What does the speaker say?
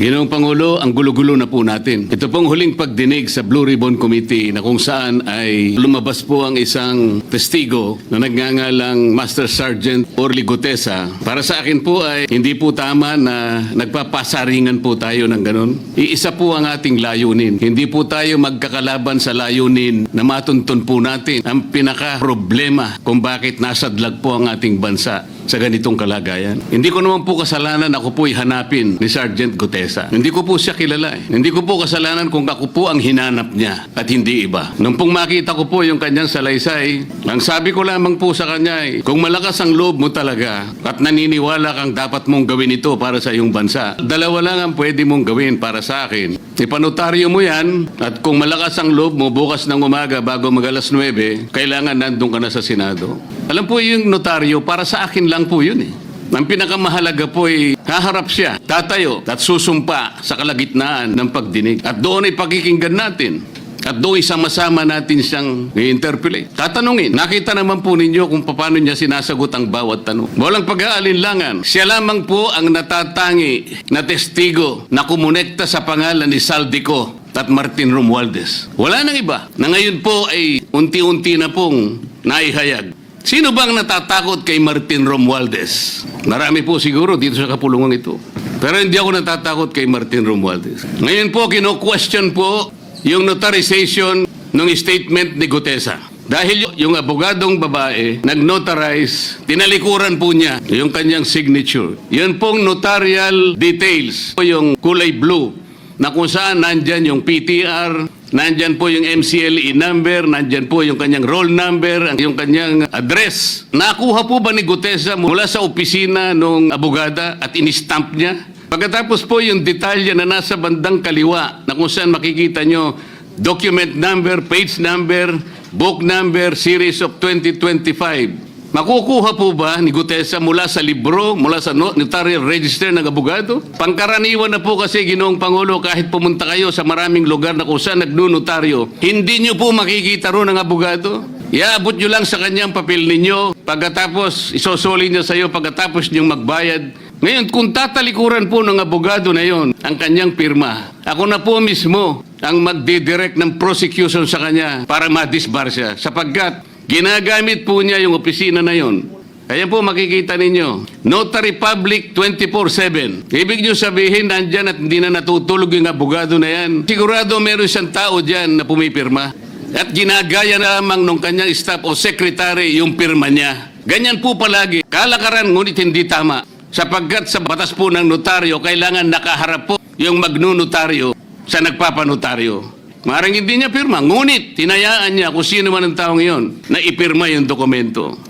Ginoong Pangulo, ang gulo-gulo na po natin. Ito pong huling pagdinig sa Blue Ribbon Committee na kung saan ay lumabas po ang isang testigo na nagngangalang Master Sergeant Orly Gutesa. Para sa akin po ay hindi po tama na nagpapasaringan po tayo ng ganun. Iisa po ang ating layunin. Hindi po tayo magkakalaban sa layunin na matuntun po natin ang pinaka-problema kung bakit nasadlag po ang ating bansa sa ganitong kalagayan. Hindi ko naman po kasalanan ako po'y hanapin ni Sergeant Gutesa. Hindi ko po siya kilala eh. Hindi ko po kasalanan kung ako po ang hinanap niya at hindi iba. Nung pong makita ko po yung kanyang salaysay, ang sabi ko lamang po sa kanya ay, kung malakas ang loob mo talaga at naniniwala kang dapat mong gawin ito para sa iyong bansa, dalawa lang ang pwede mong gawin para sa akin. Ipanotaryo mo yan at kung malakas ang loob mo bukas ng umaga bago mag alas 9, kailangan nandun ka na sa Senado. Alam po yung notaryo, para sa akin lang po yun eh. Ang pinakamahalaga po ay haharap siya, tatayo at susumpa sa kalagitnaan ng pagdinig. At doon ay pakikinggan natin. At doon sama-sama natin siyang i-interpolate. Tatanungin, nakita naman po ninyo kung paano niya sinasagot ang bawat tanong. Walang pag-aalinlangan. Siya lamang po ang natatangi na testigo na kumonekta sa pangalan ni Saldico at Martin Romualdez. Wala nang iba na ngayon po ay unti-unti na pong naihayag. Sino bang natatakot kay Martin Romualdez? Marami po siguro dito sa kapulungan ito. Pero hindi ako natatakot kay Martin Romualdez. Ngayon po, kino-question po yung notarization ng statement ni Gutesa. Dahil yung abogadong babae, nag-notarize, tinalikuran po niya yung kanyang signature. Yan pong notarial details, yung kulay blue, na kung saan nandyan yung PTR, nandyan po yung MCLE number, nandyan po yung kanyang roll number, yung kanyang address. Nakuha po ba ni Gutesa mula sa opisina ng abogada at in-stamp niya? Pagkatapos po yung detalye na nasa bandang kaliwa na kung saan makikita nyo document number, page number, book number, series of 2025. Makukuha po ba ni Gutesa mula sa libro, mula sa no- notarial register ng abogado? Pangkaraniwan na po kasi ginoong Pangulo kahit pumunta kayo sa maraming lugar na kung saan nagnunotaryo, hindi nyo po makikita ron ng abogado. Iaabot nyo lang sa kanyang papel ninyo, pagkatapos isosoli niya sa iyo pagkatapos niyong magbayad. Ngayon, kung tatalikuran po ng abogado na yon ang kanyang pirma, ako na po mismo ang magdidirect ng prosecution sa kanya para ma-disbar siya sapagkat ginagamit po niya yung opisina na yon. Kaya po makikita ninyo, Notary Public 24-7. Ibig nyo sabihin, nandyan at hindi na natutulog yung abogado na yan. Sigurado meron siyang tao dyan na pumipirma. At ginagaya lamang nung kanyang staff o secretary yung pirma niya. Ganyan po palagi. Kalakaran ngunit hindi tama. Sapagkat sa batas po ng notaryo, kailangan nakaharap po yung magnunotaryo sa nagpapanotaryo. Maring hindi niya pirma, ngunit tinayaan niya kung sino man ang taong iyon na ipirma yung dokumento.